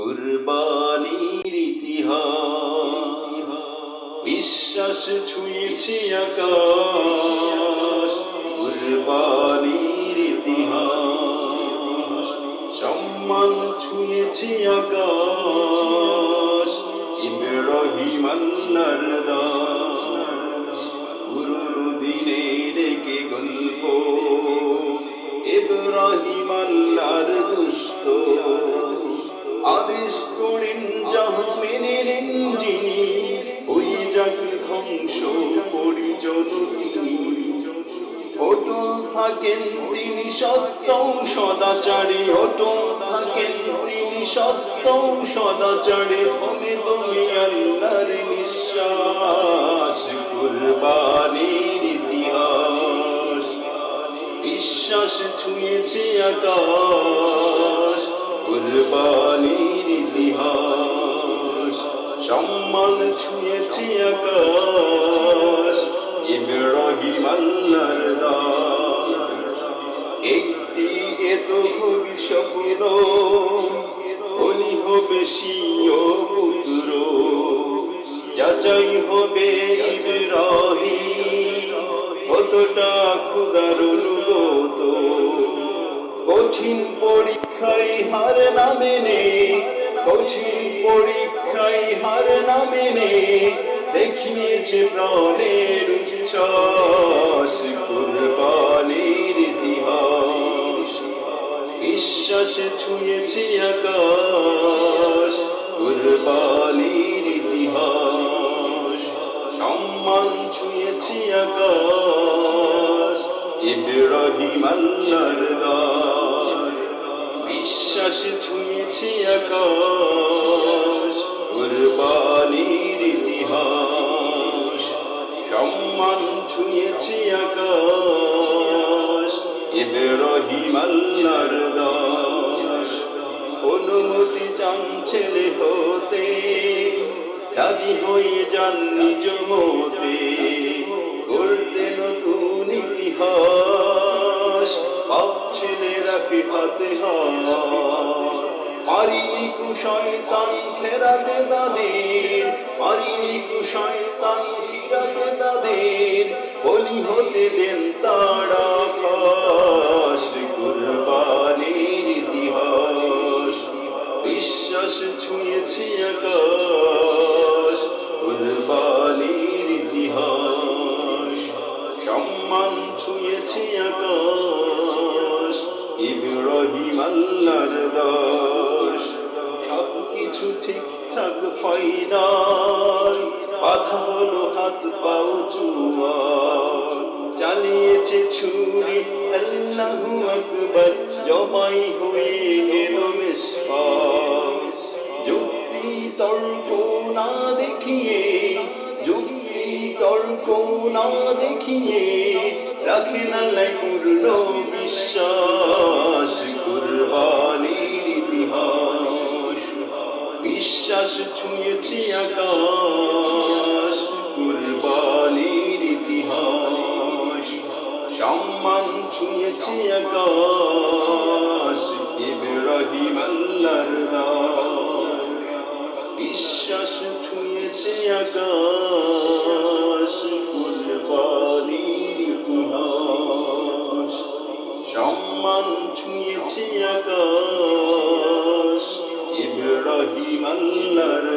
কুরবানির ইতিহাস। বিশ্বাস ছুঁয়েছি আকাশ কুরবানির ইতিহাস। সম্মান ছুঁয়েছি আকাশ ইব্রাহিম আল্লাহর দাস। করেন যাহা যিনি ওই যাক ধ্বংস অটল থাকেন তিনি সত্য সদাচারে অটল থাকেন তিনি সত্য সদাচারে ধমে তুমি আল্লাহর নিঃশ্বাস কুরবানির ইতিহাস বিশ্বাস ছুঁয়েছে আকাশ কুরবানির ইতিহাস, সম্মান ছুঁয়েছে আকাশ, ইব্রাহিম আল্লাহর দাস। একটি এত গভীর স্বপ্ন বলি হবে সিও পুত্র, যাচাই হবে ইব্রাহিম। কতটা ক্ষুদার অনুগত কঠিন পরীক্ষায় হার না মেনে, কঠিন পরীক্ষায় হার না মেনে, দেখিয়েছে প্রাণের উচ্ছ্বাস কুরবানির ইতিহাস। বিশ্বাস ছুঁয়েছে আকাশ কুরবানির ইতিহাস। সম্মান ছুঁয়েছে আকাশ ইব্রাহিম আল্লাহর দাস বিশ্বাস ছুঁয়েছে আকাশ, কুরবানির ইতিহাস, সম্মান ছুঁয়েছে আকাশ, ইব্রাহিম আল্লাহর দাস অনুমতি চান ছেলে হতে, রাজি হয়ে যান নিজ মতে। করতে নতুন ইতিহাস। পাপ ছেলে রাখে হাতে পারিনি কুশয়তান ফেরাতে তাদের। পারিনি কুশয়তান ফিরাতে তাদের। বলি হতে দেন তারা ইব্রাহিম আল্লাহর দাস সব কিছু ঠিকঠাক ফাইনাল বাধা হলো হাত পাও জুয়ার চালিয়েছে ছুরি, আল্লাহু আকবার, জবাই হয়ে গেল মিসফাস যুক্তি তর্ক না দেখিয়ে, যুক্তি তর্ক না দেখিয়ে, রাখে না পূর্ণ বিশ্বাস। ছুঁয়েছি আকাশ ইব্রাহিম আল্লাহর দাস। বিশ্বাস ছুঁয়েছে আকাশ কুরবানির ইতিহাস সম্মান ছুঁয়েছে আকাশ, ইব্রাহিম আল্লাহর